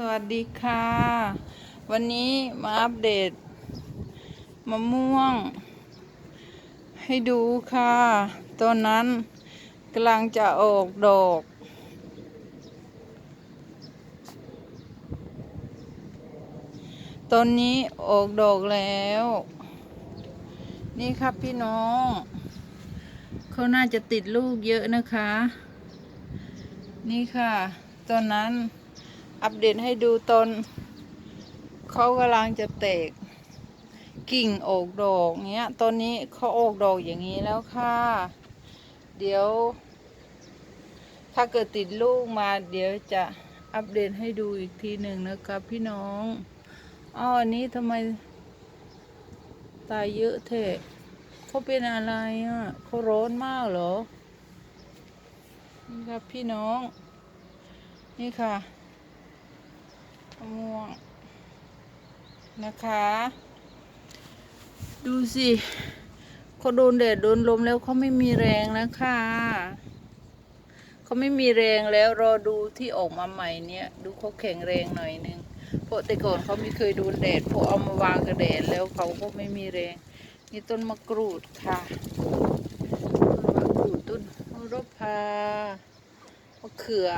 สวัสดีค่ะ วันนี้มาอัปเดตมะม่วง ให้ดูค่ะต้นนั้นกำลังจะออกดอกต้นนี้ออกดอกแล้ว นี่ครับพี่น้อง เขาน่าจะติดลูกเยอะนะคะ นี่ค่ะต้นนั้น อัปเดตให้ดูตอนเขากำลังจะแตก กิ่งออกดอกเนี้ยตอนนี้เขาออกดอกอย่างนี้แล้วค่ะ เดี๋ยว ถ้าเกิดติดลูกมาเดี๋ยวจะอัปเดตให้ดูอีกทีหนึ่งนะครับพี่น้องอ้าวอันนี้ทำไมตายเยอะเทะเขาเป็นอะไรอะเขาร้อนมากเหรอ นี่ครับพี่น้อง นี่ค่ะ มะม่วงนะคะ ดูสิเขาโดนแดดโดนลมแล้วเขาไม่มีแรงแล้วค่ะเขาไม่มีแรงแล้วรอดูที่ออกมาใหม่เนี่ยดูเขาแข็งแรงหน่อยนึงเพราะแต่ก่อนเขาไม่เคยโดนแดดพอเอามาวางกับแดดแล้วเขาก็ไม่มีแรง นี่ต้นมะกรูดค่ะต้นมะกรูดต้นระพามะเขือ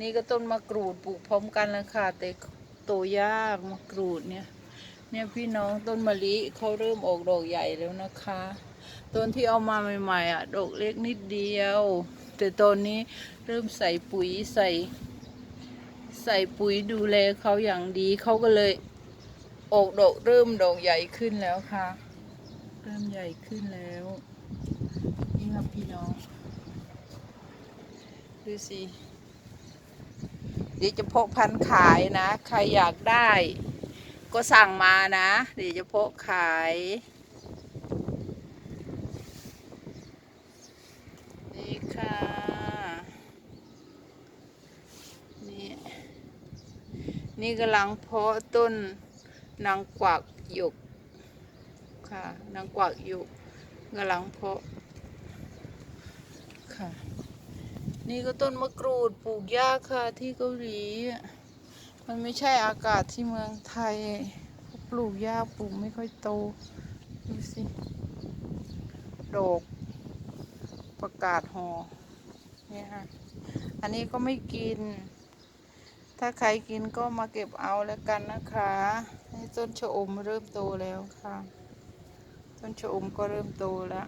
นี่ก็ต้นมะกรูดปลูกพร้อมกันแล้วค่ะ แต่โตยากมะกรูดเนี่ย เนี่ยพี่น้องต้นมะลิเขาเริ่มออกดอกใหญ่แล้วนะคะ ต้นที่เอามาใหม่ๆอะดอกเล็กนิดเดียว แต่ตอนนี้เริ่มใส่ปุ๋ยใส่ ใส่ปุ๋ยดูแลเขาอย่างดีเขาก็เลยออกดอกเริ่มดอกใหญ่ขึ้นแล้วค่ะ เริ่มใหญ่ขึ้นแล้วนี่ครับพี่น้องดูสิ ดี๋ยวจะเพาะพันธุ์ขายนะ ใครอยากได้ ก็สั่งมานะเดี๋ยวจะเพาะขายนี่ค่ะนี่นี่กำลังเพาะต้นนางกวักหยกค่ะนางกวักหยกกำลังเพาะค่ะ นี่ก็ต้นมะกรูดปลูกยากค่ะที่เกาหลี มันไม่ใช่อากาศที่เมืองไทย ปลูกยากปลูกไม่ค่อยโต ดูสิดอกประกาศหอเนี่ยค่ะ อันนี้ก็ไม่กิน ถ้าใครกินก็มาเก็บเอาแล้วกันนะคะต้นชะอมเริ่มโตแล้วค่ะ ต้นชะอมก็เริ่มโตแล้ว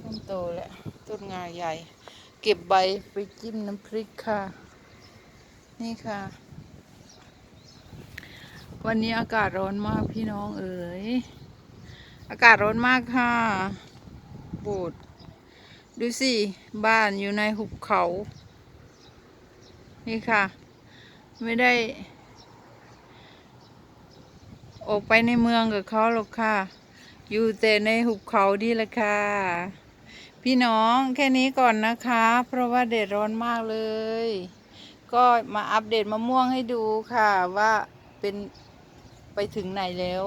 ต้น โตแล้วต้นงาใหญ่ เก็บใบไปจิ้มน้ำพริกค่ะ นี่ค่ะ วันนี้อากาศร้อนมากพี่น้องเอ๋ยอากาศร้อนมากค่ะโบดดูสิ บ้านอยู่ในหุบเขา นี่ค่ะ ไม่ได้ ออกไปในเมืองกับเขาหรอกค่ะ อยู่แต่ในหุบเขาดีละค่ะ พี่น้องแค่นี้ก่อนนะคะ เพราะว่าเด็ดร้อนมากเลย ก็มาอัปเดตมะม่วงให้ดูค่ะว่าเป็นไปถึงไหนแล้ว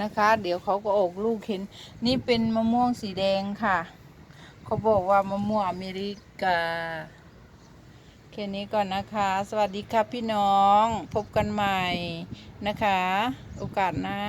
นะคะ เดี๋ยวเขาก็ออกลูกเห็น นี่เป็นมะม่วงสีแดงค่ะ เขาบอกว่ามะม่วงอเมริกา แค่นี้ก่อนนะคะ สวัสดีครับพี่น้อง พบกันใหม่นะคะ โอกาสหน้า